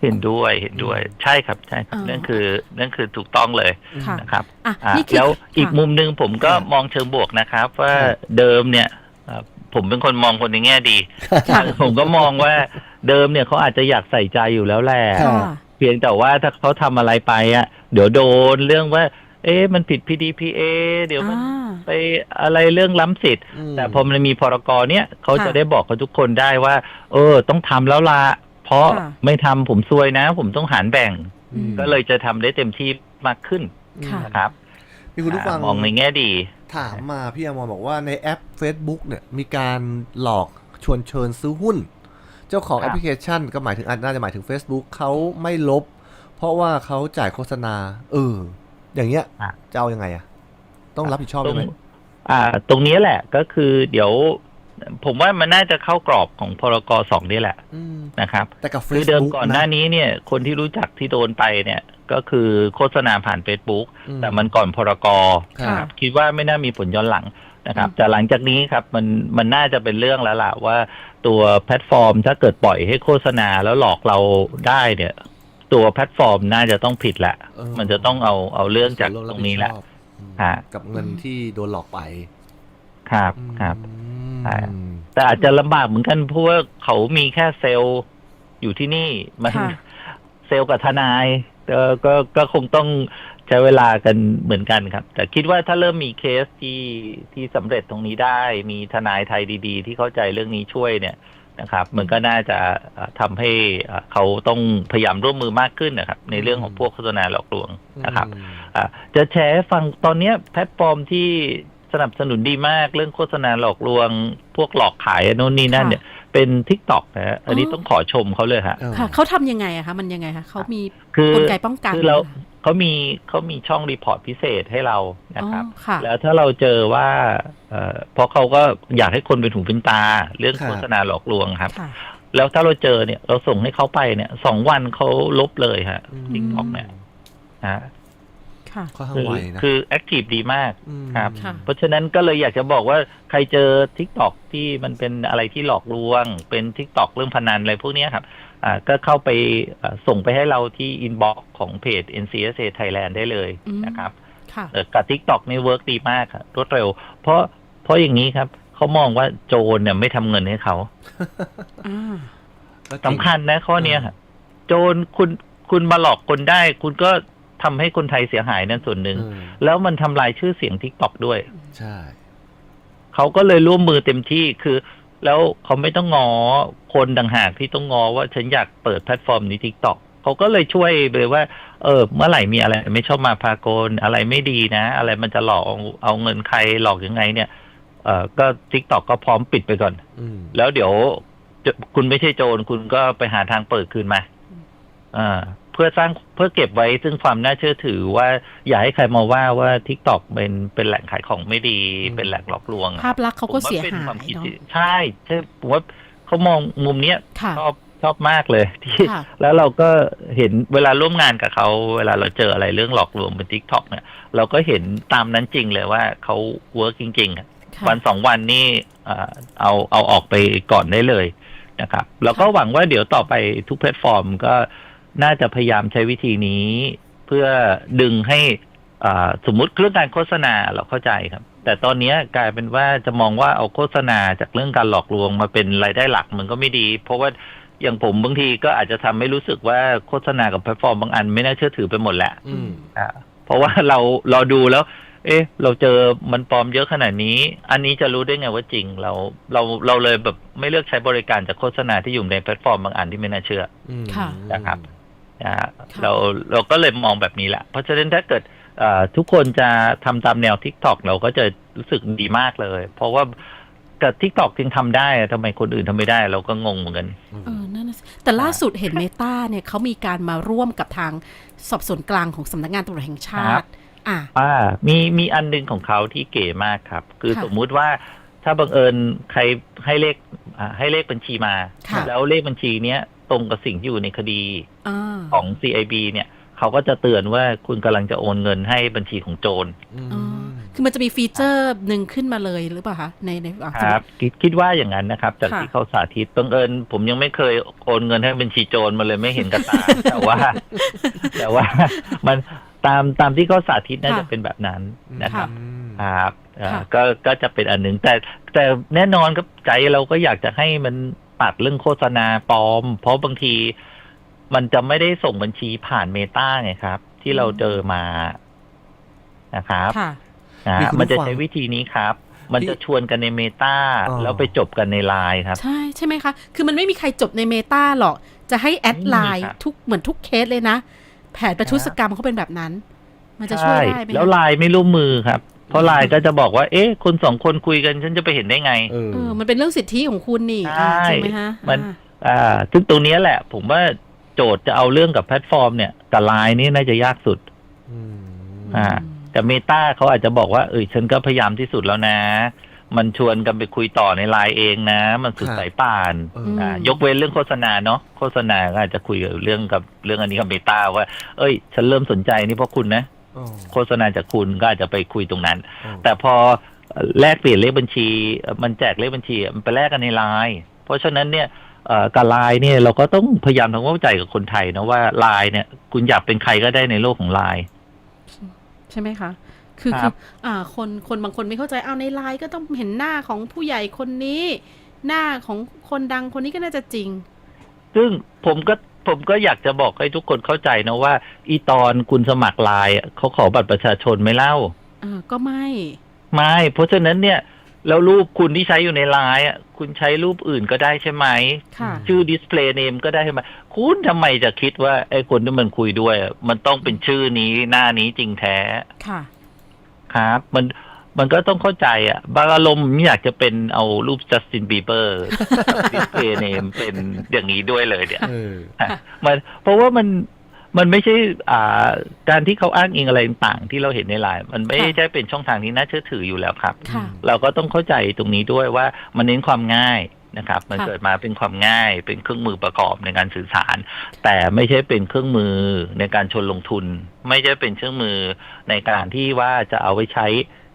Speaker 3: เห็นด้วยเห็นด้วยใช่ครับใช่ครับ
Speaker 1: อ่า
Speaker 3: นั่นคือนั่นคือถูกต้องเลย
Speaker 1: ค่ะ
Speaker 3: นะครับ
Speaker 1: อะ
Speaker 3: อะ
Speaker 1: นี่คือ
Speaker 3: แล้วอีก
Speaker 1: ค่ะ
Speaker 3: มุมหนึ่งผมก็
Speaker 2: ครับ
Speaker 3: มองเชิงบวกนะครับ ว่า
Speaker 2: ครับ
Speaker 3: เดิมเนี่ยอะ ผมเป็นคนมองคนในแง่ดี
Speaker 1: ค่ะ
Speaker 3: ผมก็มองว่าเดิมเนี่ยเขาอาจจะอยากใส่ใจอยู่แล้วแหละ
Speaker 2: ครั
Speaker 1: ค่ะ
Speaker 2: บ
Speaker 3: เพียงแต่ว่าถ้าเขาทำอะไรไปอะ เดี๋ยวโดนเรื่องว่า เอ๊ะมันผิด PDPA เดี๋ยวมัน
Speaker 1: อ่า
Speaker 3: ไปอะไรเรื่องล้ำสิทธิ์
Speaker 2: ม
Speaker 3: แต่พอมันมีพรกรเนี่ยเขา
Speaker 1: ค่ะ
Speaker 3: จะได้บอกกับทุกคนได้ว่า เออ ต้องทำแล้วละเพราะ
Speaker 1: ค่ะ
Speaker 3: ไม่ทำผมซวยนะ ผมต้องหารแบ่ง
Speaker 1: อืม
Speaker 3: ก็เลยจะทำได้เต็มที่มากขึ้น
Speaker 1: ค่ะ
Speaker 3: นะครับ
Speaker 2: มีคุณผู้ฟัง
Speaker 3: อ่ามองในแง่ดี
Speaker 2: ถามมาพี่อมรบอกว่าในแอป Facebook เนี่ยมีการหลอกชวนเชิญซื้อหุ้น เจ้าของ
Speaker 3: ครับ
Speaker 2: แอปพลิเคชันก็หมายถึงอาจน่าจะหมายถึง Facebook เขาไม่ลบ เพราะว่าเขาจ่ายโฆษณา เออ อย่างเงี้ย
Speaker 3: อะ
Speaker 2: จะเอายังไงอะต้องรับผิดชอบ
Speaker 3: ตร
Speaker 2: ได้
Speaker 3: ง
Speaker 2: ไหม
Speaker 3: อ่า ตรงนี้แหละก็คือเดี๋ยวผมว่ามันน่าจะเข้ากรอบของพรกสองนี่แหละ
Speaker 2: อืม
Speaker 3: นะครับ
Speaker 2: แต่กับ
Speaker 3: คือเดิม
Speaker 2: Facebook
Speaker 3: ก่อนหน้านี้เนี่ย คนที่รู้จักที่โดนไปเนี่ย ก็คือโฆษณาผ่าน Facebook
Speaker 2: อื
Speaker 3: แต่มันก่อนพรก
Speaker 2: ครับ
Speaker 3: ครับคิดว่าไม่น่ามีผลย้อนหลังนะครับ
Speaker 1: อืม
Speaker 3: แต่หลังจากนี้ครับมันมันน่าจะเป็นเรื่องแล้วล่ะว่าตัวแพลตฟอร์มถ้าเกิดปล่อยให้โฆษณาแล้วหลอกเราได้เนี่ย ตัวแพลตฟอร์มน่าจะต้องผิดแหละ
Speaker 2: เออ
Speaker 3: มันจะต้องเอาเอาเรื่องจาก
Speaker 2: ส่ว
Speaker 3: ตรงนี้แหละ
Speaker 2: บผิดชอบอืม
Speaker 3: ฮะ
Speaker 2: กับเงินที่โดนหลอกไป
Speaker 3: ครับครับ
Speaker 2: อื
Speaker 3: ใช่
Speaker 2: ม
Speaker 3: แต่อาจจะลำบากเหมือนกันเพราะว่าเขามีแค่เซลล์อยู่ที่นี่มัน
Speaker 1: ค่ะ
Speaker 3: เซลล์กับทนาย เอ่อก็ก็คงต้องใช้เวลากันเหมือนกันครับ แต่คิดว่าถ้าเริ่มมีเคสที่ที่สำเร็จตรงนี้ได้ มีทนายไทยดี ๆ ที่เข้าใจเรื่องนี้ช่วยเนี่ยนะครับ มันก็น่าจะเอ่อทำให้เอ่อเขาต้องพยายามร่วมมือมากขึ้นนะครับ ในเรื่องของพวกโฆษณาหลอกลวงนะครับ
Speaker 2: อืม
Speaker 3: อะจะแชร์ให้ฟังตอนเนี้ยแพลตฟอร์มที่สนับสนุนดีมากเรื่องโฆษณาหลอกลวง พวกหลอกขายโน่นนี่นั่น
Speaker 1: ค่ะ
Speaker 3: เนี่ย เป็น t ิ k t o k นะฮะอันนี้
Speaker 1: อ๋อ
Speaker 3: ต้องขอชมเขาเลยฮะ
Speaker 2: เออ
Speaker 1: ค่ะเขาทำยังไงอะคะมันยังไงคะเขามี
Speaker 3: คือก
Speaker 1: ลไกป้องกัน
Speaker 3: คือเรา
Speaker 1: ห
Speaker 3: เขามีเขามีช่องรีพอร์ตพิเศษให้เรา
Speaker 1: อ๋อ
Speaker 3: นะครับ
Speaker 1: ค่ะ
Speaker 3: แล้วถ้าเราเจอว่าเอ่อเพราะเขาก็อยากให้คนเป็นหูเป็นตา เรื่อง
Speaker 2: ครับ
Speaker 3: โฆษณาหลอกลวงครับ
Speaker 1: ค่ะ
Speaker 3: แล้วถ้าเราเจอเนี่ย เราส่งให้เขาไปเนี่ยสองวันเขาลบเลยฮะ
Speaker 2: อืม
Speaker 3: ทิกตอกเนี่ยนะ
Speaker 1: ค่ะ
Speaker 2: ค่อนข้าง
Speaker 3: คือ
Speaker 2: ไวนะ
Speaker 3: คือแอคทีฟดีมาก
Speaker 2: ม
Speaker 3: ครับ
Speaker 1: ค่ะ
Speaker 3: เพราะฉะนั้นก็เลยอยากจะบอกว่าใครเจอ t ิ k t o k ที่มันเป็นอะไรที่หลอกลวง เป็น t ิ k t o k เรื่องพนันอะไรพวกเนี้ยครับอ่าก็เข้าไปอ่าส่งไปให้เราที่อินบ็อกของเพจ NCSA Thailand ได้เลย
Speaker 1: อืม
Speaker 3: นะครับ
Speaker 1: ค่ะ
Speaker 3: เอ่อกับ t ิ k t o k นี่เวิร์กดีมากครับรวดเร็ว เพราะเพราะอย่างนี้ครับเขามองว่าโจรเนี่ยไม่ทำเงินให้เขา
Speaker 1: อ่า
Speaker 2: ก็จริง
Speaker 3: สำคัญนะข้อเนี้ยครับโจรคุณคุณมาหลอกคนได้ คุณก็ ทำให้คนไทยเสียหายนั่นส่วนหนึ่ง
Speaker 2: เออ
Speaker 3: แล้วมันทำลายชื่อเสียง t ิ k t o k ด้วย
Speaker 2: ใช่
Speaker 3: เขาก็เลยร่วมมือเต็มที่คือ แล้วเขาไม่ต้องงอคนต่างหากที่ต้องงอว่าฉันอยากเปิดแพลตฟอร์มนี้ทิกตอกเขาก็เลยช่วยเลยว่า เออ เมื่อไหร่มีอะไร ไม่ชอบมาพากลอะไรไม่ดีนะ อะไรมันจะหลอกเอาเอาเงินใครหลอกยังไง เนี่ย เออก็ทิกตอกก็พร้อมปิดไปก่อน
Speaker 2: อืม
Speaker 3: แล้วเดี๋ยวจะคุณไม่ใช่โจรคุณก็ไปหาทางเปิดคืนมาอ่า เพื่อสร้างเพื่อเก็บไว้ซึ่งความน่าเชื่อถือว่าอย่าให้ใครมาว่าว่า t ิ k t o k เป็นเป็นแหล่งขายของไม่ดี
Speaker 2: อืม
Speaker 3: เป็นแหล่งหลอกลวงอะ
Speaker 1: ภาพลักษณ์เขาก็
Speaker 3: ผมว่
Speaker 1: เสีย
Speaker 3: ป็น
Speaker 1: หา
Speaker 3: ควม
Speaker 1: ย
Speaker 3: คิด
Speaker 1: เนาะ
Speaker 3: ที่ใช่ใช่ผมว่าเขามองมุมเนี้ย
Speaker 1: ค่ะ
Speaker 3: ชอบชอบมากเลยที่
Speaker 1: ค่ะ
Speaker 3: แล้วเราก็เห็นเวลาร่วมงานกับเขาเวลาเราเจออะไรเรื่องหลอกลวงบน t ิ k t o k เนี่ย เราก็เห็นตามนั้นจริงเลยว่าเขาเวิร์กจริงๆอะ
Speaker 1: ค่ะ
Speaker 3: วันสองวันนี่เอ่อเอาเอาออกไปก่อนได้เลยนะครับ แล้วก็
Speaker 1: ค่ะ
Speaker 3: หวังว่าเดี๋ยวต่อไปทุกแพลตฟอร์มก็ น่าจะพยายามใช้วิธีนี้ เพื่อดึงให้อ่าสมมุติเรื่องการโฆษณาเราเข้าใจครับ แต่ตอนนี้กลายเป็นว่าจะมองว่าเอาโฆษณาจากเรื่องการหลอกลวงมาเป็นรายได้หลักมันก็ไม่ดี เพราะว่าอย่างผมบางทีก็อาจจะทำให้รู้สึกว่าโฆษณากับแพลตฟอร์มบางอันไม่น่าเชื่อถือไปหมดแหละ
Speaker 2: อืม
Speaker 3: อ่าเพราะว่าเราเราดูแล้ว เอ๊ะ เราเจอมันปลอมเยอะขนาดนี้ อันนี้จะรู้ได้ไงว่าจริงเราเราเราเลยแบบไม่เลือกใช้บริการจากโฆษณาที่อยู่ในแพลตฟอร์มบางอันที่ไม่น่าเชื่อ
Speaker 2: อืม
Speaker 1: ค่ะ
Speaker 3: นะครับ นะฮะ
Speaker 1: ค่ะ
Speaker 3: เราเราก็เลยมองแบบนี้แหละ เพราะฉะนั้นถ้าเกิดเอ่อทุกคนจะทำตามแนว TikTok เราก็จะรู้สึกดีมากเลย เพราะว่ากับ TikTok จึงทำได้อะทำไมคนอื่นทำไม่ได้ เราก็งงเหมือนกัน
Speaker 1: เออนั่นน่ะสิแต่ล่าสุดเห็นเมตาเนี่ยเขามีการมาร่วมกับทางสอบสวนกลางของสำนักงานตำรวจแห่งชา
Speaker 3: ครั
Speaker 1: ติ
Speaker 3: บ
Speaker 1: อ่า
Speaker 3: อ่ามีมีอันหนึงของเขาที่เก๋มากครับ คือ
Speaker 1: ค่ะ
Speaker 3: สมมุติว่าถ้าบังเอิญใครให้เลขอ่าให้เลขบัญชีมา
Speaker 1: ค่ะ
Speaker 3: แล้วเลขบัญชีเนี้ยตรงกับสิ่งที่อยู่ในคดี
Speaker 1: อ่า
Speaker 3: ของ CIB เนี่ยเขาก็จะเตือนว่าคุณกำลังจะโอนเงินให้บัญชีของโจร
Speaker 2: อืม
Speaker 1: อ๋อคือมันจะมีฟีเจอร์หนึ่งขึ้นมาเลยหรือเปล่าคะในในอะ
Speaker 3: ครับคิดคิดว่าอย่างนั้นนะครับ จาก
Speaker 1: ค่ะ
Speaker 3: ที่เขาสาธิตบังเอิญผมยังไม่เคยโอนเงินให้บัญชีโจรมาเลยไม่เห็นกับตาแต่ว่า แต่ว่ามันตามตามที่เขาสาธิตน่าจะเป็นแบบนั้นนะครับ
Speaker 2: อืม
Speaker 3: ครับเอ่อ
Speaker 1: ค่ะ
Speaker 3: ก็ก็จะเป็นอันหนึ่งแต่แต่แน่นอนครับใจเราก็อยากจะให้มัน ตัดเรื่องโฆษณาปลอม เพราะบางทีมันจะไม่ได้ส่งบัญชีผ่านเมตาไงครับ ที่เราเจอมานะครับ
Speaker 1: ค่ะ
Speaker 3: นะ
Speaker 2: มี
Speaker 3: ฮะ
Speaker 2: คุณ
Speaker 3: มันจะ
Speaker 2: ผู้ฟัง
Speaker 3: ใช้วิธีนี้ครับ มัน
Speaker 2: ที่
Speaker 3: จะชวนกันในเมตา
Speaker 2: อ๋อ
Speaker 3: แล้วไปจบกันในไลน์ครับ
Speaker 1: ใช่ใช่ไหมคะ คือมันไม่มีใครจบในเมตาหรอก จะให้แอดไลน์
Speaker 3: ไม่มีครับ
Speaker 1: ทุกเหมือนทุกเคสเลยนะ แผนประทุษกรรมเขาเป็นแบบนั้น มันจะช่วยได้ไหมคะ
Speaker 3: แล้วไลน์ไม่ร่วมมือครับ เพราะไลน์ก็จะบอกว่า เอ๊ะคนสองคนคุยกันฉันจะไปเห็นได้ไง
Speaker 2: เออ
Speaker 1: เออมันเป็นเรื่องสิทธิของคุณนี่
Speaker 3: ใช่
Speaker 1: อ่าใช่ไหมฮะ
Speaker 3: มัน
Speaker 1: อ่า
Speaker 3: อ่า ซึ่งตรงเนี้ยแหละ ผมว่าโจทย์จะเอาเรื่องกับแพลตฟอร์มเนี่ยกับไลน์นี่น่าจะยากสุด
Speaker 2: อืม
Speaker 3: อ่า แต่เมตาเขาอาจจะบอกว่าเอ้ยฉันก็พยายามที่สุดแล้วนะ มันชวนกันไปคุยต่อในไลน์เองนะ มันสุด
Speaker 2: ครับ
Speaker 3: สายป่าน
Speaker 2: เออ
Speaker 3: อ่า ยกเว้นเรื่องโฆษณาเนาะโฆษณาก็อาจจะคุยกับเรื่องกับเรื่องอันนี้กับเมตาว่า เอ้ย ฉันเริ่มสนใจนี่เพราะคุณนะ
Speaker 2: อ๋อ
Speaker 3: โฆษณาจากคุณก็อาจจะไปคุยตรงนั้น
Speaker 2: อ๋อ
Speaker 3: แต่พอแลกเปลี่ยนเลขบัญชีเอ่อมันแจกเลขบัญชีมันไปแลกกันในไลน์เพราะฉะนั้นเนี่ยเอ่อกับไลน์เนี่ยเราก็ต้องพยายามทำความเข้าใจกับคนไทยนะว่าไลน์เนี่ย คุณอยากเป็นใครก็ได้ในโลกของไลน์
Speaker 1: ใช่ไหมคะคือ
Speaker 3: ค
Speaker 1: คื
Speaker 3: รั
Speaker 1: อบอ่าคนคนบางคนไม่เข้าใจเอาในไลน์ก็ต้องเห็นหน้าของผู้ใหญ่คนนี้ หน้าของคนดังคนนี้ก็น่าจะจริง
Speaker 3: ซึ่งผมก็ ผมก็อยากจะบอกให้ทุกคนเข้าใจนะว่า อีตอนคุณสมัครไลน์อะเขาขอบัตรประชาชนไหม่เล่า
Speaker 1: เออก็ไม่
Speaker 3: ไม่ เพราะฉะนั้นเนี่ย แล้วรูปคุณที่ใช้อยู่ในไลน์อะคุณใช้รูปอื่นก็ได้ใช่ไหม
Speaker 1: ค่ะ
Speaker 3: ชื่อ display name ก็ได้ใช่ไหมคุณทำไมจะคิดว่าไอ้คนที่มันคุยด้วยอะมันต้องเป็นชื่อนี้หน้านี้จริงแท้
Speaker 1: ค่ะ
Speaker 3: ครับ มัน มันก็ต้องเข้าใจอะ บางอารมณ์ไม่อยากจะเป็นเอารูปจัสตินบีเบอร์ display name เป็นอย่างนี้ด้วยเลยเนี่ย
Speaker 2: เออ
Speaker 3: มันเพราะว่ามันมันไม่ใช่อ่าการที่เขาอ้างอิงอะไรต่างๆที่เราเห็นในไลน์มันไม่
Speaker 1: ค่ะ
Speaker 3: ใช่เป็นช่องทางที่น่าเชื่อถืออยู่แล้วครับ
Speaker 1: ค่ะ
Speaker 3: เราก็ต้องเข้าใจตรงนี้ด้วยว่ามันเน้นความง่ายนะครับ มัน
Speaker 1: ค่ะ
Speaker 3: เกิดมาเป็นความง่ายเป็นเครื่องมือประกอบในการสื่อสาร แต่ไม่ใช่เป็นเครื่องมือในการชวนลงทุน ไม่ใช่เป็นเครื่องมือในการที่ว่าจะเอาไว้ใช้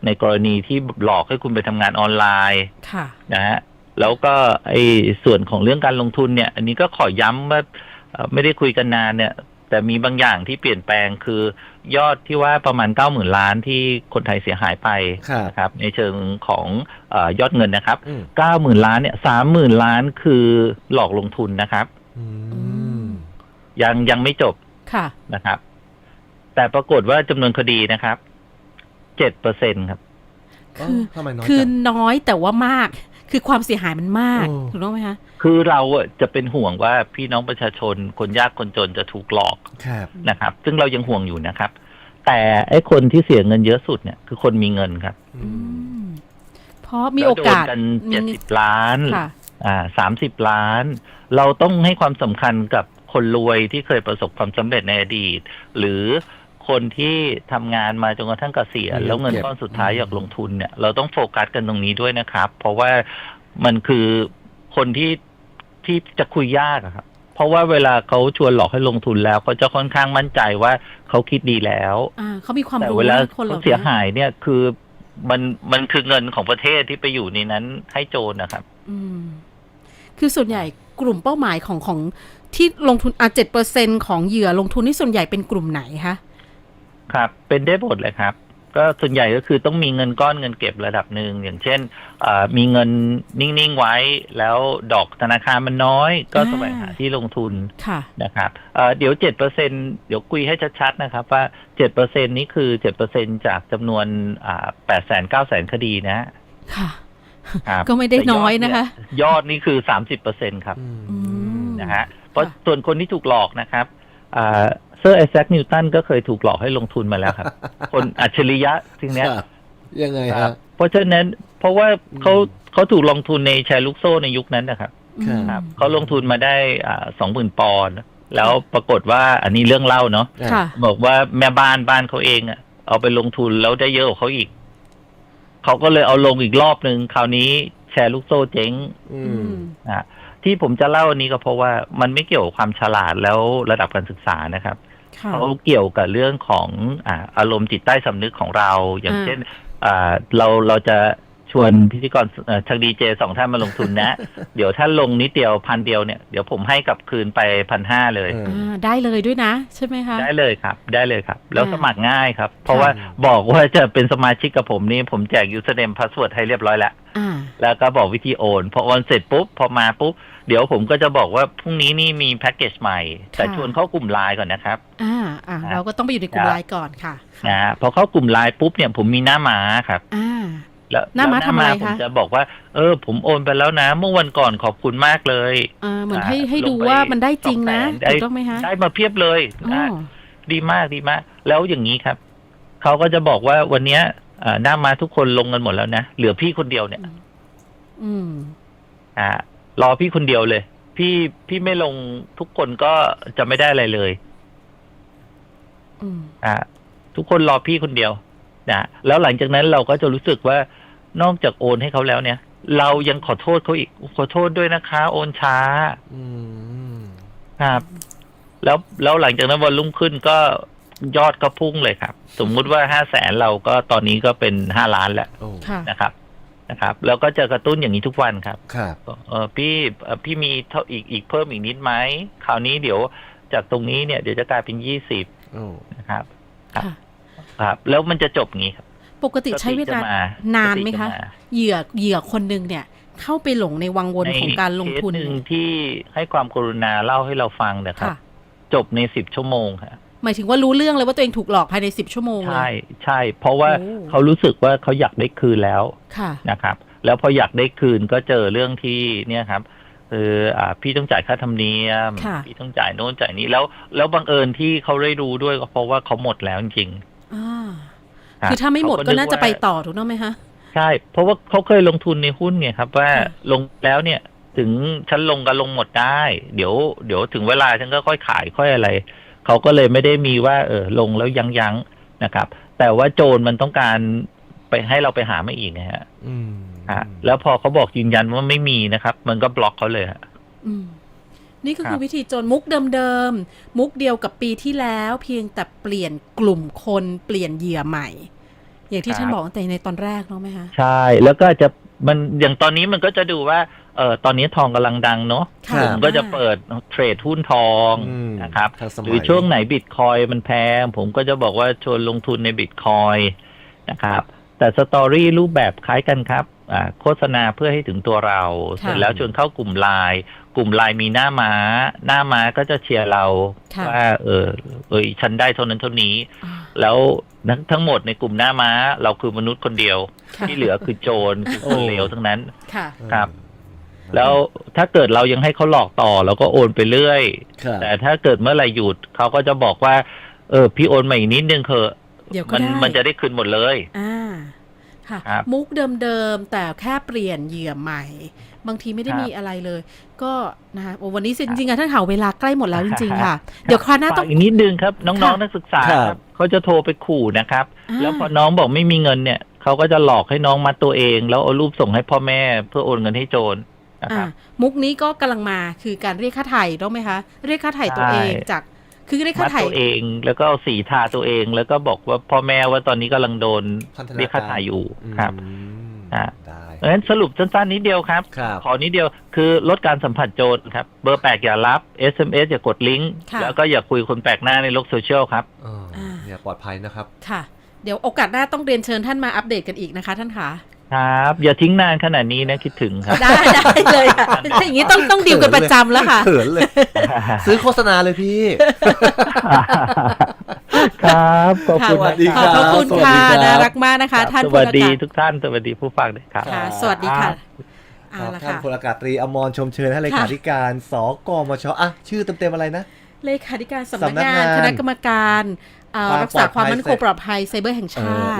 Speaker 3: ในกรณีที่หลอกให้คุณไปทำงานออนไลน์
Speaker 1: ค่ะ
Speaker 3: นะฮะแล้วก็ไอ้ส่วนของเรื่องการลงทุนเนี่ย อันนี้ก็ขอย้ำว่าเอ่อไม่ได้คุยกันนานเนี่ย แต่มีบางอย่างที่เปลี่ยนแปลงคือยอดที่ว่าประมาณเก้าหมื่นล้านที่คนไทยเสียหายไป
Speaker 2: ครับ
Speaker 3: นะครับ ในเชิงของเออยอดเงินนะครับ
Speaker 2: อืม
Speaker 3: เก้าหมื่นล้านเนี่ยสามหมื่นล้านคือหลอกลงทุนนะครับ
Speaker 2: อืม
Speaker 3: ยังยังไม่จบ
Speaker 1: ค่ะ
Speaker 3: นะครับ แต่ปรากฏว่าจำนวนคดีนะครับ เจ็ดเปอร์เซ็นครับ
Speaker 1: คือ
Speaker 2: เทำไมน้อย
Speaker 1: คือ
Speaker 2: จัง
Speaker 1: น้อยแต่ว่ามาก คือความเสียหายมันมาก
Speaker 2: โอ้
Speaker 1: ถูกต้องไหมคะ
Speaker 3: คือเราอะจะเป็นห่วงว่าพี่น้องประชาชนคนยากคนจนจะถูกหลอก
Speaker 2: ครับ
Speaker 3: นะครับ ซึ่งเรายังห่วงอยู่นะครับ แต่ไอ้คนที่เสียเงินเยอะสุดเนี่ยคือคนมีเงินครับ
Speaker 2: อื
Speaker 1: อื
Speaker 2: ม
Speaker 1: มเพราะมีโอกาส
Speaker 3: แล้วโดนกัน
Speaker 1: มี
Speaker 3: เจ็ดสิบล้าน
Speaker 1: ค่ะ
Speaker 3: อ่าสามสิบล้าน เราต้องให้ความสำคัญกับคนรวยที่เคยประสบความสำเร็จในอดีต หรือ คนที่ทำงานมาจนกระทั่งเกษียณ
Speaker 2: มีเงิน
Speaker 3: แล้วเงิน
Speaker 2: เก็บ
Speaker 3: ก้อนสุดท้าย
Speaker 2: อืม
Speaker 3: อยากลงทุนเนี่ยเราต้องโฟกัสกันตรงนี้ด้วยนะครับ เพราะว่ามันคือคนที่ที่จะคุยยากอะครับเพราะว่าเวลาเขาชวนหลอกให้ลงทุนแล้วเขาจะค่อนข้างมั่นใจว่าเขาคิดดีแล้ว
Speaker 1: อ่าเขามีความ
Speaker 3: แต่
Speaker 1: รู้
Speaker 3: เวลา
Speaker 1: นะคนเห
Speaker 3: เขา
Speaker 1: ล่า
Speaker 3: เสีย
Speaker 1: นี้
Speaker 3: หายเนี่ยคือมันมันคือเงินของประเทศที่ไปอยู่ในนั้นให้โจรนะครับ
Speaker 1: อืม คือส่วนใหญ่กลุ่มเป้าหมายของของที่ลงทุนอะเจ็ดเปอร์เซ็นของเหยื่อลงทุนนี่ส่วนใหญ่เป็นกลุ่มไหนคะ
Speaker 3: ครับ เป็นได้หมดเลยครับ ก็ส่วนใหญ่ก็คือต้องมีเงินก้อนเงินเก็บระดับหนึ่งอย่างเช่นอ่ามีเงินนิ่งๆไว้ แล้วดอกธนาคารมันน้อย ก็
Speaker 1: อ่า
Speaker 3: แสวงหาที่ลงทุน
Speaker 1: ค่ะ
Speaker 3: นะครับเอ่อเดี๋ยวเจ็ดเปอร์เซ็นเดี๋ยวคุยให้ชัดๆนะครับ ว่าเจ็ดเปอร์เซ็นนี้คือเจ็ดเปอร์เซ็นจากจำนวนอ่าแปดแสนเก้าแสนคดีนะ
Speaker 1: ค่ะ
Speaker 3: ครับ
Speaker 1: ก็ไม่ได้น้อยนะคะ
Speaker 3: แต่ยอดนี่คือสามสิบเปอร์เซ็นครับ
Speaker 2: อืม
Speaker 1: อืม
Speaker 3: นะฮะเพราะ
Speaker 1: ค่ะ
Speaker 3: ส่วนคนที่ถูกหลอกนะครับอ่า เซอร์ไอแซคนิวตันก็เคยถูกหลอกให้ลงทุนมาแล้วครับ คนอัจฉริยะทีเนี้ย
Speaker 2: ครับยังไง
Speaker 3: ครั
Speaker 2: ฮะ
Speaker 3: บเพราะฉะนั้นเพราะว่าเขา
Speaker 2: อืม
Speaker 3: เขาถูกลงทุนในแชร์ลูกโซ่ในยุคนั้นนะครับ
Speaker 1: อืม
Speaker 3: ครับเขาลงทุนมาได้อ่าสองหมื่นปอนด์แล้วปรากฏว่าอันนี้เรื่องเล่าเนาะ
Speaker 1: ค่ะ
Speaker 3: บอกว่าแม่บ้านบ้านเขาเองอะเอาไปลงทุนแล้วได้เยอะกว่าเขาอีก เขาก็เลยเอาลงอีกรอบหนึ่งคราวนี้แชร์ลูกโซ่เจ๊ง
Speaker 2: อื
Speaker 1: อื
Speaker 2: ม
Speaker 1: ม
Speaker 3: นะที่ผมจะเล่าอันนี้ก็เพราะว่ามันไม่เกี่ยวกับความฉลาดแล้วระดับการศึกษานะครับ
Speaker 1: ค่ะ
Speaker 3: เขาเกี่ยวกับเรื่องของอ่าอารมณ์จิตใต้สำนึกของเรา อย่าง
Speaker 1: อ่า
Speaker 3: เช่นอ่าเราเราจะชวนพิธีกรเอ่อทางดีเจสองท่านมาลงทุนนะ เดี๋ยวถ้าลงนิดเดียวพันเดียวเนี่ยเดี๋ยวผมให้กลับคืนไปพันห้าเลย
Speaker 2: เออ
Speaker 1: อ่าได้เลยด้วยนะ ใช่ไหมคะ
Speaker 3: ได้เลยครับ ได้เลยครับ แล้ว
Speaker 1: อ่า
Speaker 3: สมัครง่ายครับ เพราะว่าบอกว่าจะเป็นสมาชิกกับผมนี่ผมแจก username password ให้เรียบร้อยแล้ว
Speaker 1: อ่า
Speaker 3: แล้วก็บอกวิธีโอนพอโอนเสร็จปุ๊บ พอมาปุ๊บ เดี๋ยวผมก็จะบอกว่าพรุ่งนี้นี่มีแพ็กเกจใหม่ แต่
Speaker 1: ค่ะ
Speaker 3: ชวนเข้ากลุ่มไลน์ก่อนนะครับ
Speaker 1: อ่าอ่า
Speaker 3: ครับ
Speaker 1: เราก็ต้องไปอยู่ในกลุ่ม
Speaker 3: ครับ
Speaker 1: ไลน์ก่อนค่ะ
Speaker 3: นะฮะพอเข้ากลุ่มไลน์ปุ๊บเนี่ยผมมีหน้าม้าครับ
Speaker 1: อ่า
Speaker 3: แล้ว
Speaker 1: หน้าม้า
Speaker 3: แล้ว
Speaker 1: ทำอะไร
Speaker 3: ผม
Speaker 1: คะ
Speaker 3: จะบอกว่า เออ ผมโอนไปแล้วนะ เมื่อวันก่อนขอบคุณมากเลย
Speaker 1: อ่าเหมือน
Speaker 3: อ่า
Speaker 1: ให้ให้ดู
Speaker 3: ลงไป
Speaker 1: ว่ามันได้จริงนะ
Speaker 3: สองแสนได้
Speaker 1: ถูกต้องไหมคะ
Speaker 3: ได้มาเพียบเลย
Speaker 1: อ๋อ
Speaker 3: นะดีมากดีมาก แล้วอย่างนี้ครับเขาก็จะบอกว่าวันเนี้ยอ่าหน้ามาทุกคนลงกันหมดแล้วนะเหลือพี่คนเดียวเนี่ย
Speaker 1: อืม
Speaker 3: อ่า รอพี่คนเดียวเลย พี่พี่ไม่ลงทุกคนก็จะไม่ได้อะไรเลย
Speaker 1: อืม
Speaker 3: อ่าทุกคนรอพี่คนเดียวนะแล้วหลังจากนั้นเราก็จะรู้สึกว่านอกจากโอนให้เขาแล้วเนี่ย เรายังขอโทษเขาอีกขอโทษด้วยนะคะ โอนช้า
Speaker 2: อืม
Speaker 3: ครับ แล้วแล้วหลังจากนั้นวันรุ่งขึ้นก็ยอดก็พุ่งเลยครับ สมมุติว่าห้าแสนเราก็ตอนนี้ก็เป็นห้าล้านแล้ว
Speaker 2: โอ้
Speaker 1: ค่ะ
Speaker 3: นะครับ นะครับ แล้วก็จะกระตุ้นอย่างนี้ทุกวันครับ
Speaker 2: ครับ
Speaker 3: เออพี่เอ่อพี่มีเท่าอีกอีกเพิ่มอีกนิดไหมคราวนี้เดี๋ยวจากตรงนี้เนี่ยเดี๋ยวจะกลายเป็นยี่สิบ
Speaker 2: โอ้
Speaker 3: นะครับครับ
Speaker 1: ค่ะ
Speaker 3: ครับ แล้วมันจะจบอย่างนี้ครับ
Speaker 1: ปกติใช้เวลา
Speaker 3: สติจะ
Speaker 1: นานไหม
Speaker 3: สติจ
Speaker 1: คะาเหยื่อเหยื่อคนหนึ่งเนี่ย เข้าไปหลงในวังวนของการลงทุน
Speaker 3: ในเคสหนึ่งที่ให้ความกรุณาเล่าให้เราฟังนะครับ
Speaker 1: ค่ะ
Speaker 3: จบในสิบชั่วโมงครับ
Speaker 1: หมายถึงว่ารู้เรื่องเลยว่าตัวเองถูกหลอกภายในสิบชั่วโมงเล
Speaker 3: ใช่
Speaker 1: ย
Speaker 3: ใช่ เพราะว่า
Speaker 1: โอ้
Speaker 3: เขารู้สึกว่าเขาอยากได้คืนแล้ว
Speaker 1: ค่ะ
Speaker 3: นะครับ แล้วพออยากได้คืนก็เจอเรื่องที่เนี่ยครับคืออ่าพี่ต้องจ่ายค่าธรรมเนียม
Speaker 1: ค่ะ
Speaker 3: พี่ต้องจ่ายโน่นจ่ายนี้แล้ว แล้วบังเอิญที่เขาได้รู้ด้วยก็เพราะว่าเขาหมดแล้วจริง
Speaker 1: อ่า
Speaker 3: ๆรับ
Speaker 1: คือถ้าไม่หมด
Speaker 3: เข
Speaker 1: ก็น่าจะไป
Speaker 3: ว่
Speaker 1: ต่อถูกต้องไหมคะ
Speaker 3: ใช่ เพราะว่าเขาเคยลงทุนในหุ้นเนี่ยครับ ว่า
Speaker 1: ค่ะ
Speaker 3: ลงแล้วเนี่ยถึงฉันลงกันลงหมดได้ เดี๋ยว เดี๋ยวถึงเวลาฉันก็ค่อยขายค่อยอะไร เขาก็เลยไม่ได้มีว่าเออลงแล้วยั้งยั้งๆนะครับ แต่ว่าโจรมันต้องการไปให้เราไปหามาอีกนะฮะ
Speaker 2: อืม
Speaker 3: ฮะแล้วพอเขาบอกยืนยันว่าไม่มีนะครับ มันก็บล็อกเขาเลยฮะ
Speaker 1: อืมนี่ก็
Speaker 3: ครั
Speaker 1: คื
Speaker 3: บ
Speaker 1: อวิธีโจรมุกเดิมๆ มุกเดียวกับปีที่แล้ว เพียงแต่เปลี่ยนกลุ่มคนเปลี่ยนเหยื่อใหม่ อย่างที่ท่านบอกตั้งแต่ในตอนแรกเนาะไหมคะ
Speaker 3: ใช่ แล้วก็จะมันอย่างตอนนี้มันก็จะดูว่า เออตอนนี้ทองกำลังดังเนาะ
Speaker 1: ค่ะ
Speaker 3: ผมก็จะเปิดเทรดหุ้นทอง
Speaker 2: อืม
Speaker 3: นะครับ
Speaker 2: ทันสมัย
Speaker 3: หรือช่วงไหนบิตคอยมันแพงผมก็จะบอกว่าชวนลงทุนในบิตคอยนะครับ แต่สตอรี่รูปแบบคล้ายกันครับอ่าโฆษณาเพื่อให้ถึงตัวเรา
Speaker 1: ค่ะ
Speaker 3: เสร็จแล้วชวนเข้ากลุ่มไลน์กลุ่มไลน์มีหน้าม้า หน้าม้าก็จะเชียร์เรา
Speaker 1: ค่ะ
Speaker 3: ว่าเออเอยฉันได้เท่านั้นเท่านี้
Speaker 1: อ่า
Speaker 3: แล้วทั้งทั้งหมดในกลุ่มหน้าม้า เราคือมนุษย์คนเดียว
Speaker 1: ค่ะ
Speaker 3: ที่เหลือคือโจรคือคนเลวทั้งนั้น
Speaker 1: ค่ะ
Speaker 3: ครับ แล้วถ้าเกิดเรายังให้เขาหลอกต่อเราก็โอนไปเรื่อย
Speaker 2: ครับ
Speaker 3: แต่ถ้าเกิดเมื่อไหร่หยุดเขาก็จะบอกว่า เออ พี่โอนมาอีกนิดนึงเถอะ
Speaker 1: เดี๋ยวก็
Speaker 3: มัน
Speaker 1: ได้
Speaker 3: มันจะได้คืนหมดเลย
Speaker 1: อ่าค่ะ
Speaker 3: ครับ
Speaker 1: มุกเดิมๆ แต่แค่เปลี่ยนเหยื่อใหม่ บางทีไม่ได้
Speaker 3: ครับ
Speaker 1: มีอะไรเลย ก็นะคะโอ้วันนี้จริงๆอะท่านข่าวเวลาใกล้หมดแล้วจริงๆค่ะ เดี๋ยวคราวหน้า
Speaker 3: ฝาก
Speaker 1: ต้อง
Speaker 3: อีกนิดนึงครับ น้อง
Speaker 1: ค่ะ
Speaker 3: ๆนักศึกษา
Speaker 2: ครับ
Speaker 3: ครับเขาจะโทรไปขู่นะครับ
Speaker 1: อ่า
Speaker 3: แล้วพอน้องบอกไม่มีเงินเนี่ยเขาก็จะหลอกให้น้องมัดตัวเอง แล้วเอารูปส่งให้พ่อแม่เพื่อโอนเงินให้โจร นะค
Speaker 1: อ่า
Speaker 3: รับ
Speaker 1: มุกนี้ก็กำลังมาคือการเรียกค่าไถ่ต้องไหมคะ เรียกค่าไถ่ตัวเอง
Speaker 3: ใช่
Speaker 1: จากคือเรียก
Speaker 3: มั
Speaker 1: ค่า
Speaker 3: ด
Speaker 1: ไถ่
Speaker 3: ตัวเองแล้วก็เอาสีทาตัวเอง แล้วก็บอกว่าพ่อแม่ว่าตอนนี้กำลังโดน
Speaker 2: พันธนาการ
Speaker 3: เรียกค่าถ่ายอยู่ครับ
Speaker 2: อืม
Speaker 3: อะ
Speaker 2: ได้
Speaker 3: เพราะฉะนั้นสรุปสั้นๆนิดเดียวครับ
Speaker 2: ครับ
Speaker 3: ขอนิดเดียวคือลดการสัมผัสโจรครับ เบอร์แปลกอย่ารับ SMS อย่ากดลิงก์
Speaker 1: ค่ะ
Speaker 3: แล้วก็อย่าคุยคนแปลกหน้าในโลกโซเชียลครับ
Speaker 2: เออ
Speaker 1: อ่า
Speaker 2: เนี่ยปลอดภัยนะครับ
Speaker 1: ค่ะ เดี๋ยวโอกาสหน้าต้องเรียนเชิญท่านมาอัปเดตกันอีกนะคะท่านคะ
Speaker 3: ครับ อย่าทิ้งนานขนาดนี้นะคิดถึงครับ
Speaker 1: ได้ได้เลยค่ะถ้าอย่างนี้ต้องต้องดิวกันประจำแล้วค่ะ
Speaker 2: เขินเลย ซื้อโฆษณาเลยพี่
Speaker 3: ครับขอบคุณ
Speaker 2: สวัสดี
Speaker 3: นะ
Speaker 1: ข
Speaker 2: ค
Speaker 1: อบ
Speaker 2: รั
Speaker 1: พระคุณ
Speaker 2: สวัส
Speaker 1: ค่ะ
Speaker 2: ดีครับ
Speaker 1: น่ารักมากนะคะ ท่าน
Speaker 3: ส
Speaker 1: พ
Speaker 3: วั
Speaker 1: ล
Speaker 3: ส
Speaker 1: อา
Speaker 3: ดี
Speaker 1: กาศ
Speaker 3: ทุกท่านสวัสดีผู้ฟังด้วยครับ
Speaker 1: ค่ะ สวัสดีค่ะ
Speaker 2: ค
Speaker 1: เอา
Speaker 2: รับ
Speaker 1: ละ
Speaker 2: ท่าน
Speaker 1: ค่ะ
Speaker 2: พลอากาศตรีอมรชมเชยท่านเลขาธิการสกมชอะชื่อเต็มๆอะไรนะ
Speaker 1: เลขาธิการสำนัก
Speaker 2: สำนัก
Speaker 1: งาน
Speaker 2: งาน
Speaker 1: คณะกรรมการเอ่อ
Speaker 2: ความ
Speaker 1: รักษาความ
Speaker 2: ปลอดภัย
Speaker 1: มั่นคงปลอดภัยไซเบอร์แห่งชาติ